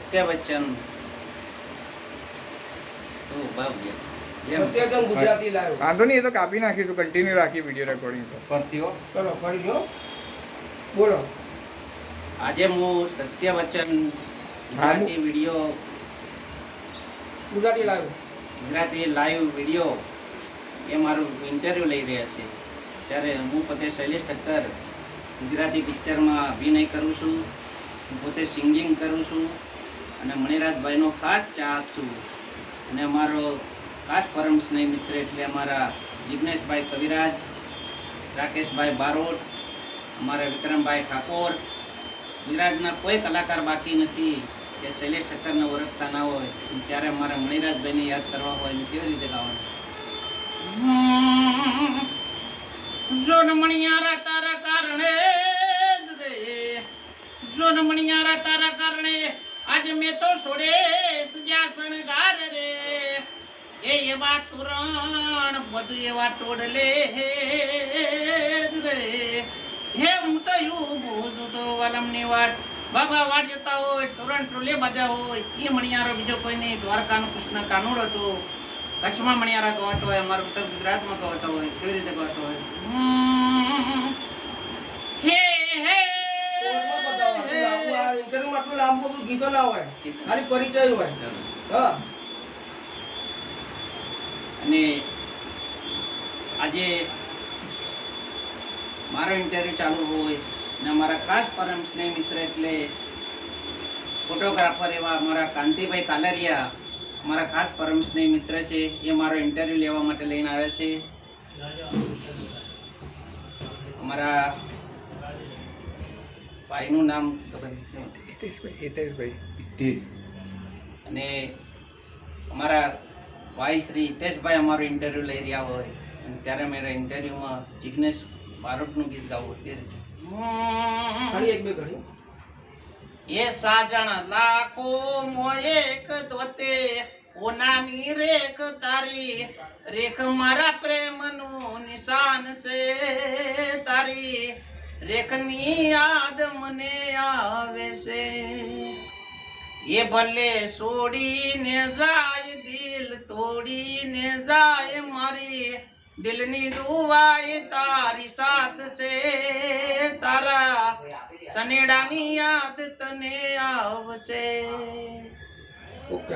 સત્ય વચન વાંધો નહીં એ તો કાપી નાખીશું કન્ટિન્યુ રાખી વીડિયો રેકોર્ડિંગ તો. પરતીઓ ચલો કરી બોલો. આજે હું Satya Bachchan Gujarati video Gujarati live video એ મારું ઇન્ટરવ્યૂ લઈ રહ્યા છે. ત્યારે હું પોતે શૈલેષ ઠક્કર ગુજરાતી પિક્ચરમાં અભિનય કરું છું. હું પોતે સિંગિંગ કરું છું. અને મણિરાજભાઈનો ખાસ ચાહક છું. અને અમારો ખાસ પરમ સ્નેહ મિત્ર એટલે અમારા જિજ્ઞેશભાઈ કવિરાજ, રાકેશભાઈ બારોટ, અમારા વિક્રમભાઈ ઠાકોર. ગુજરાતના કોઈ કલાકાર બાકી નથી કે શૈલેષ ઠક્કરને ઓળખતા ના હોય. ત્યારે અમારા મણિરાજભાઈને યાદ કરવા હોય ને કેવી રીતે ગાવાનું? જોન મણિયારા તારા કારણે જ રે. જોન મણિયારા તારા કારણે આજ મેં તો છોડે સજા શણગાર રે. એ એવા તુરણ, બધું એવા ટોડલે રે. હે હું તો યુ બોઝું તો વાલમની વાત બાબા વાટ જતા હોય, તોરણ ટોલે બધા હોય. એ મણિયારો બીજો કોઈ નહીં, દ્વારકાનો કૃષ્ણ કાનુડ હતો. કચ્છમાં મણિયારા ગવાતો હોય, અમારું ઉત્તર ગુજરાતમાં ગવાતો હોય, કેવી રીતે ગવાતો હોય? આટલું બધું ગીતો ના હોય ખાલી પરિચય હોય. હા. અને આજે મારો ઇન્ટરવ્યુ ચાલુ હોય ને અમારા ખાસ પરમ સ્નેહ મિત્ર એટલે ફોટોગ્રાફર એવા અમારા કાંતિભાઈ કાલરિયા મારા ખાસ પરમ સ્નેહ મિત્ર છે. એ મારો ઇન્ટરવ્યુ લેવા માટે લઈને આવ્યા છે. અમારા ભાઈનું નામ હિતેશભાઈ હિતેશભાઈ. ટીસ અને અમારા ભાઈ શ્રી હિતેશભાઈ અમારું ઇન્ટરવ્યુ લઈ રહ્યા હોય. અને ત્યારે મારા ઇન્ટરવ્યુમાં જિજ્ઞેશ બારોટનું ગીત ગાવું અત્યારે. એક એ સાજણ લાખો મોએક ધોતે ઓનાની રેખ તારી. રેખ મારા પ્રેમનું નિશાન છે તારી. રેખની યાદ મને આવે છે. એ ભલે છોડીને જાય, દિલ તોડીને જાય, મારી દિલની દુવાય તારી સાથ છે. તારા સનેડાની યાદ તને આવશે.